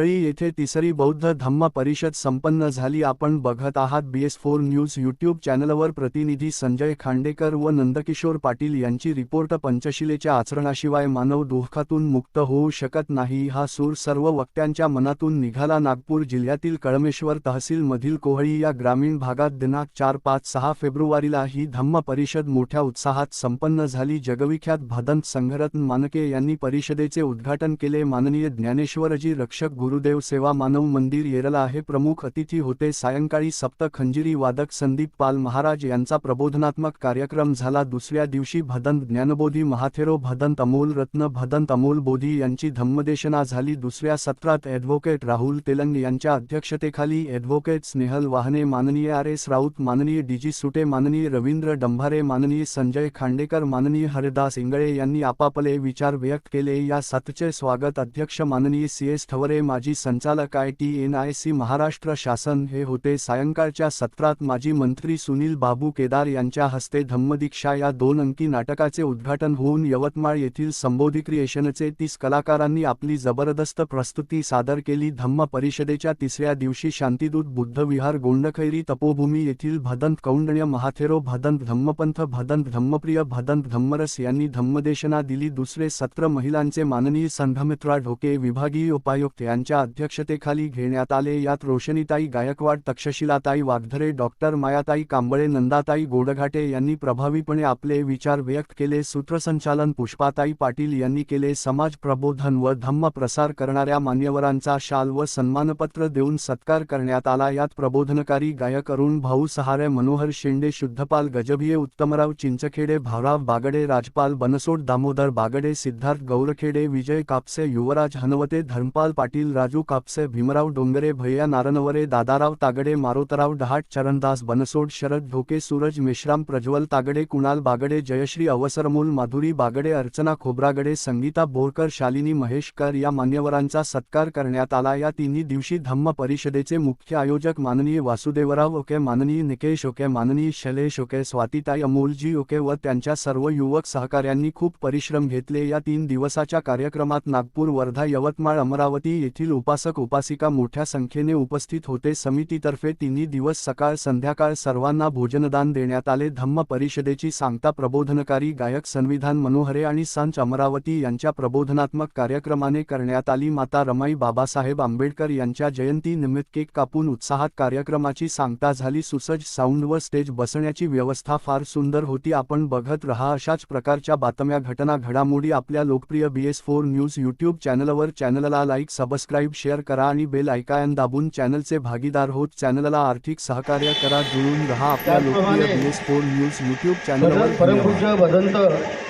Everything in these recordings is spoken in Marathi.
कोहळी येथे तिसरी बौद्ध धम्म परिषद संपन्न झाली. आपण बघत आहात बीएस फोर न्यूज यूट्यूब चॅनलवर प्रतिनिधी संजय खांडेकर व नंदकिशोर पाटील यांची रिपोर्ट पंचशिलेच्या आचरणाशिवाय मानव दुःखातून मुक्त होऊ शकत नाही. हा सूर सर्व वक्त्यांच्या मनातून निघाला. नागपूर जिल्ह्यातील कळमेश्वर तहसीलमधील कोहळी या ग्रामीण भागात दिनांक चार पाच सहा फेब्रुवारीला ही धम्म परिषद मोठ्या उत्साहात संपन्न झाली. जगविख्यात भदंत संघरत्न मानके यांनी परिषदेचे उद्घाटन केले. माननीय ज्ञानेश्वरजी रक्षक गुरुदेव सेवा मानव मंदिर येरला हे प्रमुख अतिथी होते. सायंकाळी सप्त खंजिरी वादक संदीप पाल महाराज यांचा प्रबोधनात्मक कार्यक्रम झाला. दुसऱ्या दिवशी भदंत ज्ञानबोधी महाथेरो भदंत अमोल रत्न भदंत अमोल बोधी यांची धम्मदेशना झाली. दुसऱ्या सत्रात ॲडव्होकेट राहुल तेलंग यांच्या अध्यक्षतेखाली ॲडव्होकेट स्नेहल वाहने माननीय आर एस राऊत माननीय डीजी सुटे माननीय रवींद्र डंभारे माननीय संजय खांडेकर माननीय हरिदास इंगळे यांनी आपापले विचार व्यक्त केले. या सातचे स्वागत अध्यक्ष माननीय सी एस ठवरे माजी संचालक I T N I C Maharashtra शासन हे होते. सायंकाळच्या सत्रात माजी मंत्री सुनील बाबू केदार यांच्या हस्ते धम्मदीक्षा या दोन अंकी नाटकाचे उद्घाटन होऊन यवतमाळ येथील संबोधी क्रिएशनचे तीस कलाकारांनी आपली जबरदस्त प्रस्तुती सादर केली. धम्म परिषदेच्या तिसऱ्या दिवशी शांतिदूत बुद्धविहार गोंडखैरी तपोभूमी येथील भदंत कौंडण्य महाथेरो भदंत धम्मपंथ भदंत धम्मप्रिय भदंत धम्मरस यांनी धम्मदेशना दिली. दुसरे सत्र महिलांचे माननीय संघमित्रा ढोके विभागीय उपायुक्त यांच्या अध्यक्षतेखाली घेण्यात आले. यात रोशनीताई गायकवाड तक्षशिलाताई वाघधरे डॉक्टर मायाताई कांबळे नंदाताई गोडघाटे यांनी प्रभावीपणे आपले विचार व्यक्त केले. सूत्रसंचालन पुष्पाताई पाटील यांनी केले. समाज प्रबोधन व धम्म प्रसार करणाऱ्या मान्यवरांचा शाल व सन्मानपत्र देऊन सत्कार करण्यात आला. यात प्रबोधनकारी गायक अरुण भाऊ सहारे मनोहर शेंडे शुद्धपाल गजभिये उत्तमराव चिंचखेडे भावराव बागडे राजपाल बनसोड दामोदर बागडे सिद्धार्थ गौरखेडे विजय कापसे युवराज हनवते धर्मपाल पाटील राजू कापसे भीमराव डोंगरे भैया नारनवरे दादाराव तागडे मारोतराव डहाट चरणदास बनसोड शरद ढोके सूरज मेश्राम प्रज्वल तागडे कुणाल बागडे जयश्री अवसरमूल माधुरी बागडे अर्चना खोब्रागडे संगीता बोरकर शालिनी महेशकर या मान्यवरांचा सत्कार करण्यात आला. या तिन्ही दिवशी धम्म परिषदेचे मुख्य आयोजक माननीय वासुदेवराव ओके माननीय निकेश ओके माननीय शैलेश ओके स्वातिताई अमोलजी ओके व त्यांच्या सर्व युवक सहकाऱ्यांनी खूप परिश्रम घेतले. या तीन दिवसाच्या कार्यक्रमात नागपूर वर्धा यवतमाळ अमरावती येथे येथील उपासक उपासिका मोठ्या संख्येने उपस्थित होते. समितीतर्फे तिन्ही दिवस सकाळ संध्याकाळ सर्वांना भोजनदान देण्यात आले. धम्म परिषदेची सांगता प्रबोधनकारी गायक संविधान मनोहरे आणि संच अमरावती यांच्या प्रबोधनात्मक कार्यक्रमाने करण्यात आली. माता रमाई बाबासाहेब आंबेडकर यांच्या जयंतीनिमित्त केक कापून उत्साहात कार्यक्रमाची सांगता झाली. सुसज्ज साऊंडवर स्टेज बसण्याची व्यवस्था फार सुंदर होती. आपण बघत रहा अशाच प्रकारच्या बातम्या घटना घडामोडी आपल्या लोकप्रिय B S four news YouTube चॅनलवर. चॅनलला लाईक सबस्क्राईब शेअर करा आणि बेल आयकॉन दाबून चॅनलचे भागीदार होत चॅनलला आर्थिक सहकार्य करा. जुळून रहा आपल्या लोकप्रिय B S four news YouTube चॅनलवर. परमपूज्य भदंत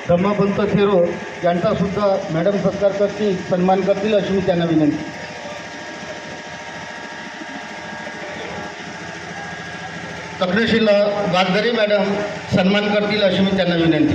धम्मपंत थेरो यांचा सुद्धा मॅडम सत्कार करतील सन्मान करतील अशी मी त्यांना विनंती. तक्षशिला वागदरे मॅडम सन्मान करतील अशी मी त्यांना विनंती.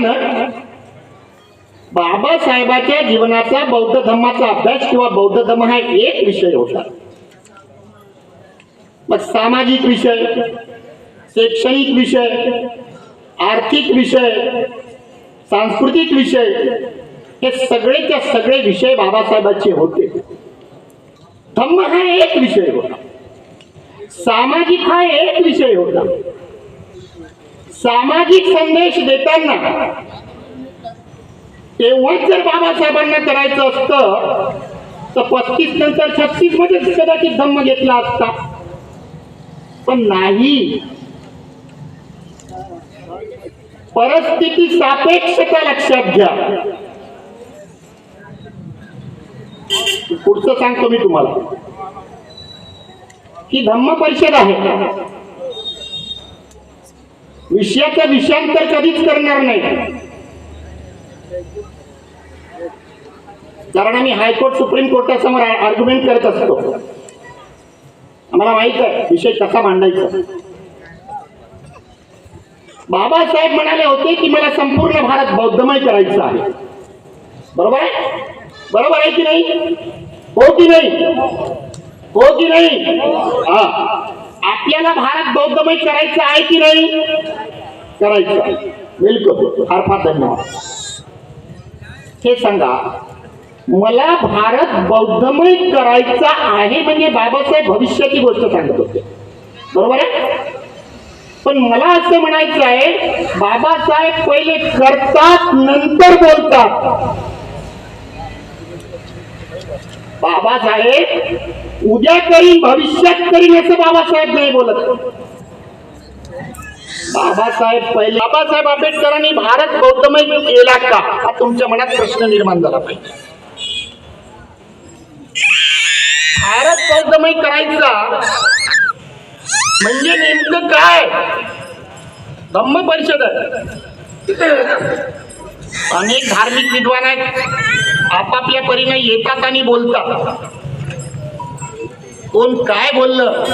केला बाबासाहेबाच्या जीवनाचा बौद्ध धर्माचा अभ्यास किंवा बौद्ध धर्म हा एक विषय होता. मग सामाजिक विषय शैक्षणिक विषय आर्थिक विषय सांस्कृतिक विषय हे सगळेच्या सगळे विषय बाबासाहेबांचे होते. धम्म हा एक विषय होता. सामाजिक हा एक विषय होता. सामाजिक संदेश देताना तेव्हाच जर बाबासाहेबांना करायचं असतं तर पस्तीस नंतर छत्तीसमध्ये कदाचित धम्म घेतला असता. पण नाही. परिस्थिती सापेक्षता लक्षात घ्या. पुढचं सांगतो मी तुम्हाला. ही धम्म परिषद आहे. विषयाचा विषयांतर कधीच करणार नाही. कारण आम्ही हायकोर्ट सुप्रीम कोर्टासमोर आर्ग्युमेंट करत असतो. आम्हाला माहीत आहे विषय कसा मांडायचा. बाबासाहेब म्हणाले होते की मला संपूर्ण भारत बौद्धमय करायचा आहे. बरोबर आहे? बरोबर आहे की नाही? हो की नाही? हो की नाही? हा. आपल्याला भारत बौद्धमय करायचं आहे की नाही? करायचं आहे. बिलकुल. फार फार धन्यवाद. हे सांगा मला भारत बौद्धमय करायचा आहे म्हणजे बाबासाहेब भविष्याची गोष्ट सांगत होते. बरोबर आहे? पण मला असं म्हणायचं आहे बाबासाहेब पहिले करतात नंतर बोलतात. बाबासाहेब उद्या करीन भविष्यात करीन असं बाबासाहेब नाही बोलत. बाबासाहेब पहिले बाबासाहेब आंबेडकरांनी भारत बौद्धमय केला का? हा तुमच्या मनात प्रश्न निर्माण झाला पाहिजे. भारत बौद्धमय करायचा म्हणजे नेमकं काय? धम्म परिषद. आहे अनेक धार्मिक विद्वान आहेत. आपापल्या परीने येतात आणि बोलतात. कोण काय बोललं?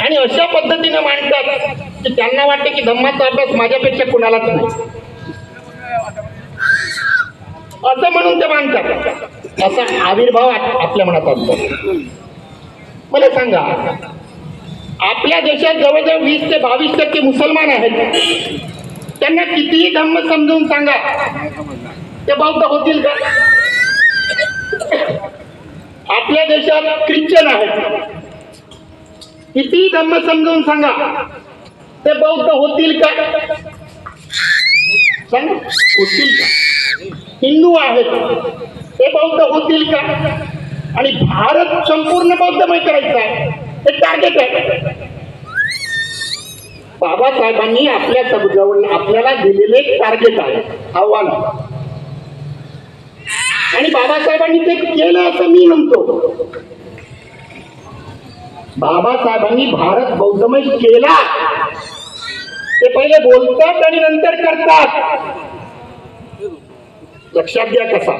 आणि अशा पद्धतीने मांडतात की त्यांना वाटते की धम्माचा अभ्यास माझ्यापेक्षा कुणालाच नाही. असं म्हणून ते मांडतात. असा आविर्भाव आपल्या मनात असतो. मला सांगा आपल्या देशात जवळजवळ वीस ते बावीस टक्के मुसलमान आहेत. त्यांना कितीही धम्म समजून सांगा ते बौद्ध होतील का? आपल्या देशात ख्रिश्चन आहेत. कितीही धम्म समजावून सांगा ते बौद्ध होतील का? सांगा होतील का? हिंदू आहेत ते बौद्ध होतील का? आणि भारत संपूर्ण बौद्धमय करायचा आहे. हे टार्गेट आहे. बाबासाहेबांनी आपल्या जवळ आपल्याला दिलेले टार्गेट आहे. आव्हान. बाबासाहेबांनी ते केलं असं मी म्हणतो. बाबासाहेबांनी भारत बौद्धमय केला. ते पहिले बोलतात आणि नंतर करतात. लक्षात घ्या कसा.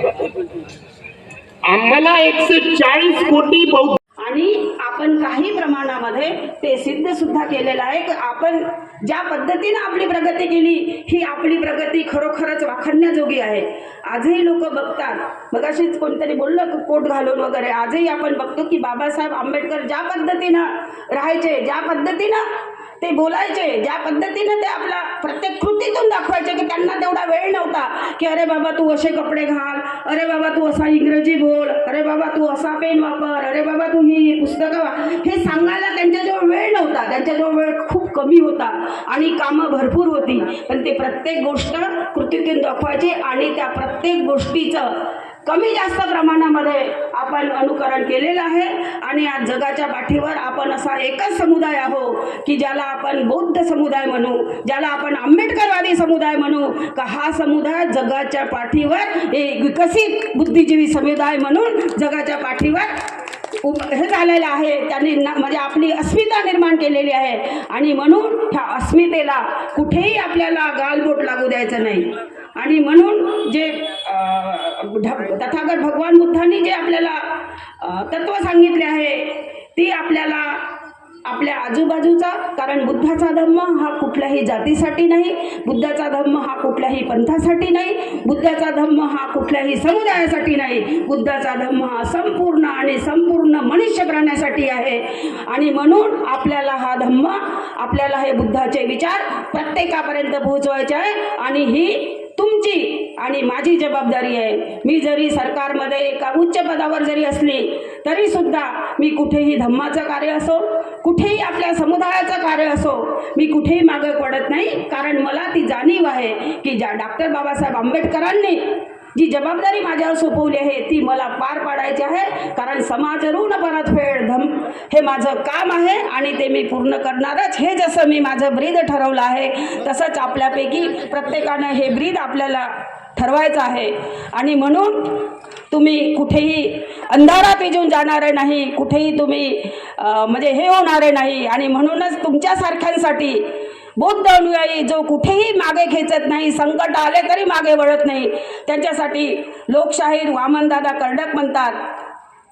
आम्हाला एकशे चाळीस कोटी बौद्ध आपण काही प्रमाणामध्ये ते सिद्ध सुद्धा केलेलं आहे. की आपण ज्या पद्धतीनं आपली प्रगती केली ही आपली प्रगती खरोखरच वाखडण्याजोगी आहे. आजही लोक बघतात. मग अशीच कोणतरी बोललं कोट घालून वगैरे. आजही आपण बघतो की बाबासाहेब आंबेडकर ज्या पद्धतीनं राहायचे ज्या पद्धतीनं ते बोलायचे ज्या पद्धतीनं ते आपला प्रत्येक कृतीतून दाखवायचे की त्यांना तेवढा वेळ नव्हता की अरे बाबा तू असे कपडे घाल अरे बाबा तू असा इंग्रजी बोल अरे बाबा तू असा पेन वापर अरे बाबा तू ही पुस्तकं वा हे सांगायला त्यांच्याजवळ वेळ नव्हता. त्यांच्याजवळ वेळ खूप कमी होता आणि कामं भरपूर होती. पण ते प्रत्येक गोष्ट कृतीतून दाखवायचे आणि त्या प्रत्येक गोष्टीचं कमी जास्त प्रमाणामध्ये आपण अनुकरण केलेलं आहे. आणि आज जगाच्या पाठीवर आपण असा एकच समुदाय आहो की ज्याला आपण बौद्ध समुदाय म्हणू ज्याला आपण आंबेडकरवादी समुदाय म्हणू का हा समुदाय जगाच्या पाठीवर एक विकसित बुद्धिजीवी समुदाय म्हणून जगाच्या पाठीवर हे झालेलं आहे. त्यांनी म्हणजे आपली अस्मिता निर्माण केलेली आहे. आणि म्हणून ह्या अस्मितेला कुठेही आपल्याला गालबोट लागू द्यायचं नाही. आणि म्हणून जे ढ- तथागत भगवान बुद्धांनी जे आपल्याला तत्व सांगितले आहे ती आपल्याला आपल्या आजूबाजूचा कारण बुद्धाचा धम्म हा कुठल्याही जातीसाठी नाही बुद्धाचा धम्म हा कुठल्याही पंथासाठी नाही बुद्धाचा धम्म हा कुठल्याही समुदायासाठी नाही बुद्धाचा धम्म हा संपूर्ण आणि संपूर्ण मनुष्य प्राण्यासाठी आहे. आणि म्हणून आपल्याला हा धम्म आपल्याला हे बुद्धाचे विचार प्रत्येकापर्यंत पोहोचवायचे आहे. आणि ही तुमची आणि माझी जबाबदारी आहे. मी जरी सरकारमध्ये एका उच्च पदावर जरी असली तरी सुद्धा मी कुठेही धम्माचं कार्य असो कुठेही आपल्या समुदायाचं कार्य असो मी कुठेही मागं पडत नाही. कारण मला ती जाणीव आहे की ज्या डॉक्टर बाबासाहेब आंबेडकरांनी जी जबाबदारी माझ्यावर सोपवली आहे ती मला पार पाडायची आहे. कारण समाज ऋण परतफेड धम हे माझं काम आहे आणि ते मी पूर्ण करणारच. हे जसं मी माझं ब्रीद ठरवलं आहे तसंच आपल्यापैकी प्रत्येकानं हे ब्रीद आपल्याला ठरवायचं आहे. आणि म्हणून तुम्ही कुठेही अंधारात विजून जाणारे नाही कुठेही तुम्ही म्हणजे हे होणारे नाही. आणि म्हणूनच तुमच्यासारख्यांसाठी बौद्ध अनुयायी जो कुठेही मागे खेचत नाही संकट आले तरी मागे वळत नाही त्यांच्यासाठी लोकशाहीर वामनदादा कर्डक म्हणतात.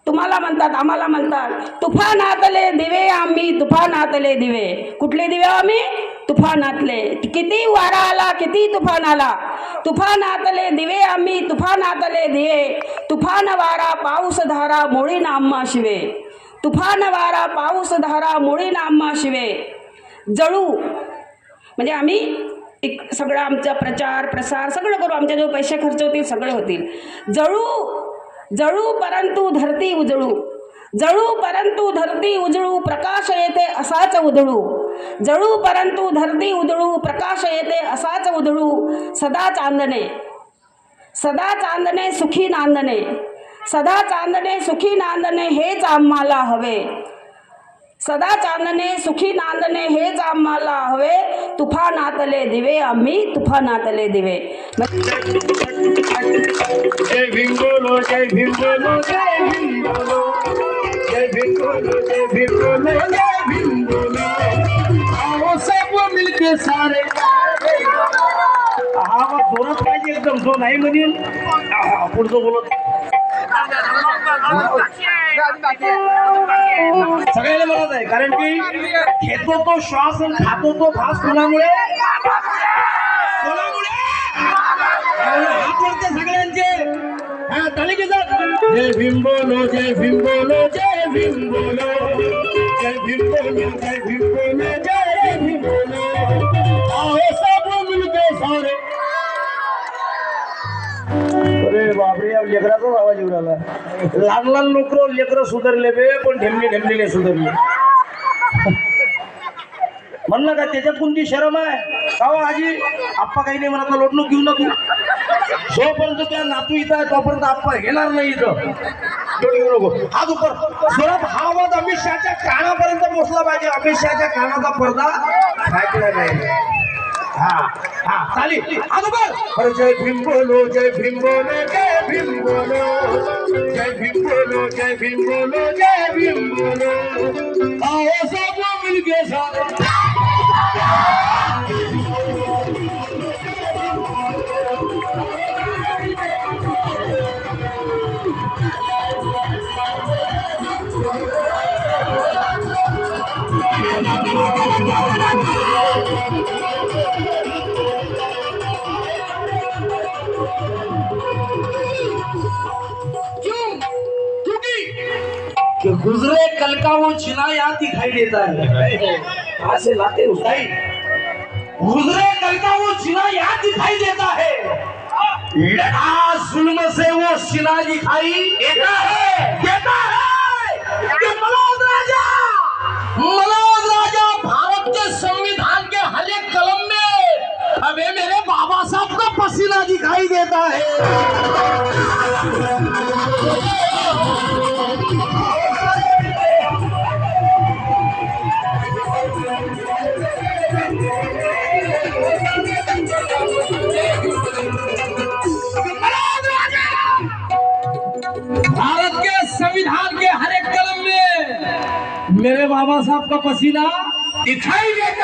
तुम्हाला म्हणतात आम्हाला म्हणतात तुफानातले दिवे आम्ही तुफानातले दिवे. कुठले दिवे आम्ही? तुफानातले. किती वारा आला किती तुफान आला. तुफानातले दिवे आम्ही तुफानातले दिवे. तुफान वारा पाऊस धारा मोळी नाम्मा शिवे. तुफान वारा पाऊस धारा मोळी नाम्मा शिवे. जळू. म्हणजे आम्ही एक सगळं आमचा प्रचार प्रसार सगळं करू. आमच्या जो पैसे खर्च होतील सगळे होतील. जळू. जळू परंतु धरती उजळू. जळू परंतु धरती उजळू. प्रकाश येते असाच उधळू. जळू परंतु धरती उधळू प्रकाश येते असाच उधळू सदा चांदणे. सदा चांदणे सुखी नांदणे. सदा चांदणे सुखी नांदणे हेच आम्हाला हवे. सदा चांदणे सुखी नांदणे हेच आम्हाला हवे. तुफानातले दिवे आम्ही तुफानातले दिवे. जय भिंगोलो जय भिंगोलो जय भिंगोलो. जय भिंगोलो जय भिंगोलो जय सब मिलके सारे. हा मग जोरात पाहिजे एकदम. जो नाही म्हणेल हा, पुढचं बोलत सगळ्याला म्हणत आहे कारण की घेतो तो श्वास आणि खातो तो घास कोणामुळे? कोणामुळे? सगळ्यांचे. हा ताली की जय भीम बोलो जय भीम बोलो जय भीम बोलो जय भीम बोलो जय भीम बोलो जय भी बोले आओ सब मिलके सारे अरे बापरे लेकराचाच आवाज येऊ राहिला. लहान लहान नोकर लेकर सुधारले बे पण ढेमले ढेमलेले सुधारले. म्हणलं का त्याच्यात कोणती शरम आहे? का हो आजी? आप्पा काही नाही म्हणत लोटणूक घेऊ नको. जोपर्यंत त्या नातू इथं आहे तोपर्यंत आप्पा घेणार नाही इथं. लोट घेऊ नको आज उपर. जोरात हा आवाज अमित शहाच्या कानापर्यंत पोहोचला पाहिजे. अमित शहाच्या कानाचा पडदा फाटला नाही. हा हा चाली. हा दुपार अरे जय भीम बोलो जय भीम बोलो जय भीम बोलो जय भीम बोलो जय भीम बोलो जय भीम बोलो आओ सब मिलके सारे गुजरे कल का वो चिना याद दिखाई देता है। ऐसे लाते उठाई। गुजरे कल का वो चिना याद दिखाई देता है। लड़ा जुल्म से वो सिना दिखाई देता है। देता है। दिखाई देता है। भारत के संविधान के हर एक कलम में मेरे बाबा साहब का पसीना दिखाई देता